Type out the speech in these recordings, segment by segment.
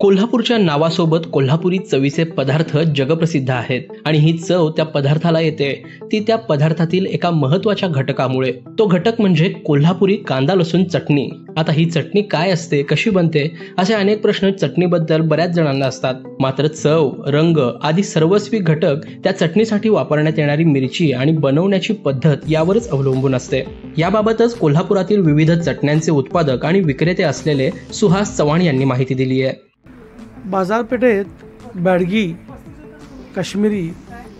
कोल्हापूरच्या नावासोबत कोल्हापुरी चवीचे पदार्थ जगप्रसिद्ध आहेत. आणि ही चव त्या पदार्थाला येते. ती त्या पदार्थातील एका महत्त्वाच्या घटकामुळे. तो घटक म्हणजे कोल्हापुरी कांदा लसूण चटणी. आता ही चटणी काय असते? कशी बनते? असे अनेक प्रश्न चटणीबद्दल बऱ्याच जणांना असतात. मात्र चव रंग आदी सर्वस्वी घटक त्या चटणीसाठी वापरण्यात येणारी मिरची आणि बनवण्याची पद्धत यावरच अवलंबून असते. याबाबतच कोल्हापुरातील विविध चटण्यांचे उत्पादक आणि विक्रेते असलेले सुहास चव्हाण यांनी माहिती दिली आहे बाजारपेठेत बॅडगी काश्मीरी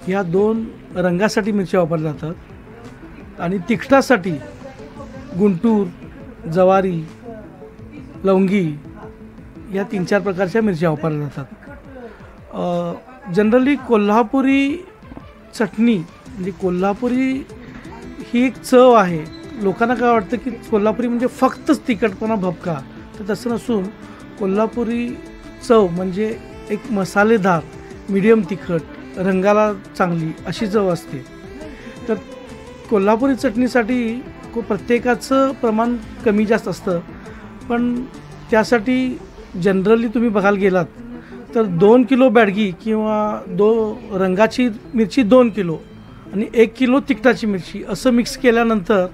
ह्या दोन रंगासाठी मिरच्या वापरल्या जातात. आणि तिखटासाठी गुंटूर जवारी लवंगी या तीन चार प्रकारच्या मिरच्या वापरल्या जातात. जनरली कोल्हापुरी चटणी म्हणजे कोल्हापुरी ही एक चव आहे. लोकांना काय वाटतं की कोल्हापुरी म्हणजे फक्तच तिखटपणा भपका. तर तसं नसून कोल्हापुरी चव म्हणजे एक मसालेदार मिडियम तिखट रंगाला चांगली अशी चव असते. तर कोल्हापुरी चटणीसाठी को प्रत्येकाचं प्रमाण कमी जास्त असतं. पण त्यासाठी जनरली तुम्ही बघायला गेलात तर दोन किलो बॅडगी किंवा दो रंगाची मिरची दोन किलो आणि एक किलो तिखटाची मिरची असं मिक्स केल्यानंतर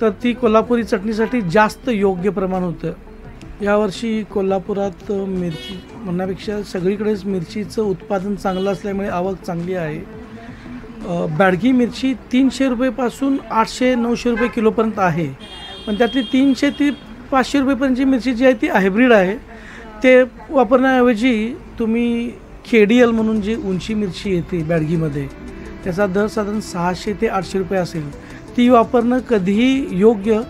तर ती कोल्हापुरी चटणीसाठी जास्त योग्य प्रमाण होतं. यावर्षी कोल्हापुरात मिरची म्हणण्यापेक्षा सगळीकडेच मिरचीचं उत्पादन चांगलं असल्यामुळे आवक चांगली आहे. बॅडगी मिरची तीनशे रुपयेपासून आठशे नऊशे रुपये किलोपर्यंत आहे. पण त्यातली तीनशे ती पाचशे रुपयेपर्यंतची मिरची जी आहे ती हायब्रीड आहे. ते वापरण्याऐवजी तुम्ही खेडियल म्हणून जी उंची मिरची येते बॅडगीमध्ये त्याचा दर साधारण सहाशे ते आठशे रुपये असेल. ती वापरणं कधीही योग्य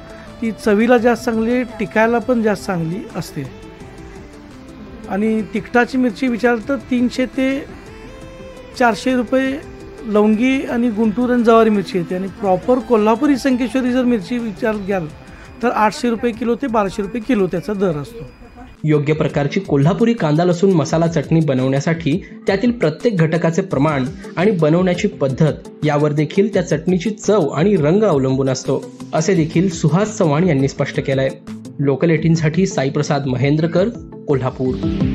ती चवीला जास्त चांगली टिकायला पण जास्त चांगली असते. आणि तिखटाची मिरची विचार तर तीनशे ते चारशे रुपये लवंगी आणि गुंटूर आणि जवारी मिरची येते. आणि प्रॉपर कोल्हापुरी संकेश्वरी जर मिरची विचार घ्याल तर आठशे रुपये किलो ते बाराशे रुपये किलो त्याचा दर असतो. योग्य प्रकारची कोल्हापुरी कांदा लसूण मसाला चटणी बनवण्यासाठी त्यातील प्रत्येक घटकाचे प्रमाण आणि बनवण्याची पद्धत यावर देखील त्या चटणीची चव आणि रंग अवलंबून असतो असे देखील सुहास चव्हाण यांनी स्पष्ट केलंय. लोकल एटीनसाठी साईप्रसाद महेंद्रकर कोल्हापूर.